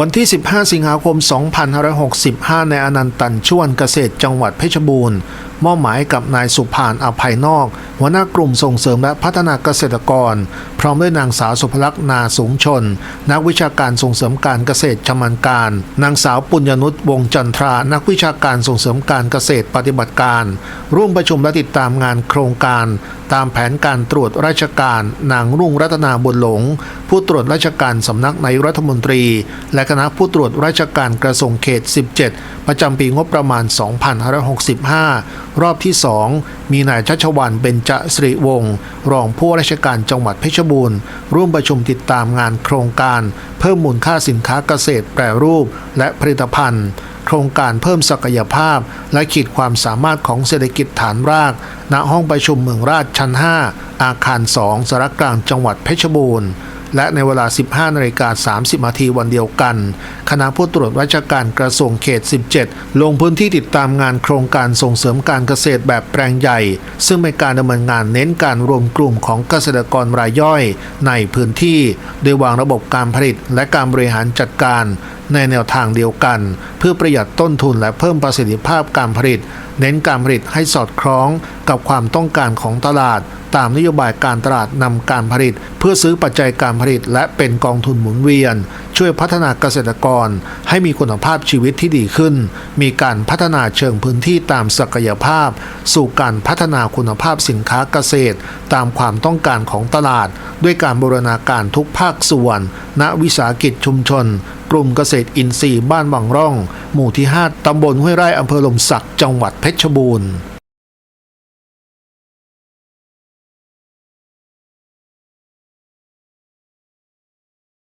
วันที่ 15 สิงหาคม 2565 ในอนันตันชวนเกษตรจังหวัดเพชรบูรณ์มอบหมายกับนายสุพานอภัยนอก หัวหน้ากลุ่มส่งเสริมและพัฒนาเกษตรกร พร้อมด้วยนางสาวสุภลักษณ์นาสูงชน นักวิชาการส่งเสริมการเกษตรชำนาญการ นางสาวปุญญนุชวงจันทรา นักวิชาการส่งเสริมการเกษตรปฏิบัติการ ร่วมประชุมและติดตามงานโครงการ ตามแผนการตรวจราชการ นางรุ่งรัตนาบุญหลง ผู้ตรวจราชการสำนักนายรัฐมนตรี และคณะผู้ตรวจราชการกระทรวงเขต 17 ประจำปีงบประมาณ 2565รอบที่2มีนายชัชวันเบญจสิริวงศ์รองผู้ราชการจังหวัดเพชรบูรณ์ ร่วมประชุมติดตามงานโครงการ เพิ่มมูลค่าสินค้าเกษตรแปรรูป และผลิตภัณฑ์ โครงการเพิ่มศักยภาพ และขีดความสามารถของเศรษฐกิจฐานราก ณห้องประชุมเมืองราชชั้น 5 อาคาร 2สารกลางจังหวัดเพชรบูรณ์ และในเวลา 15นาฬิกา30นาทีวันเดียวกัน คณะผู้ตรวจราชการกระทรวงเขต 17 ลงพื้นที่ติดตามงานโครงการส่งเสริมการเกษตรแบบแปลงใหญ่ ซึ่งเป็นการดำเนินงานเน้นการรวมกลุ่มของเกษตรกรรายย่อย ในพื้นที่โดยวางระบบการผลิตและการบริหารจัดการ ในแนวทางเดียวกัน เพื่อประหยัดต้นทุนและเพิ่มประสิทธิภาพการผลิต เน้นการผลิตให้สอดคล้องกับความต้องการของตลาด ตามนโยบายการตลาดนำการผลิต เพื่อซื้อปัจจัยการผลิต และเป็นกองทุนหมุนเวียน ช่วยพัฒนาเกษตรกร ให้มีคุณภาพชีวิตที่ดีขึ้น มีการพัฒนาเชิงพื้นที่ตามศักยภาพ สู่การพัฒนาคุณภาพสินค้าเกษตร ตามความต้องการของตลาด ด้วยการบูรณาการทุกภาคส่วน ณวิสาหกิจชุมชนกลุ่มเกษตรอินทรีย์บ้านวังร่อง หมู่ที่ 5 ตำบลห้วยไร่อำเภอลมศักดิ์จังหวัดเพชรบูรณ์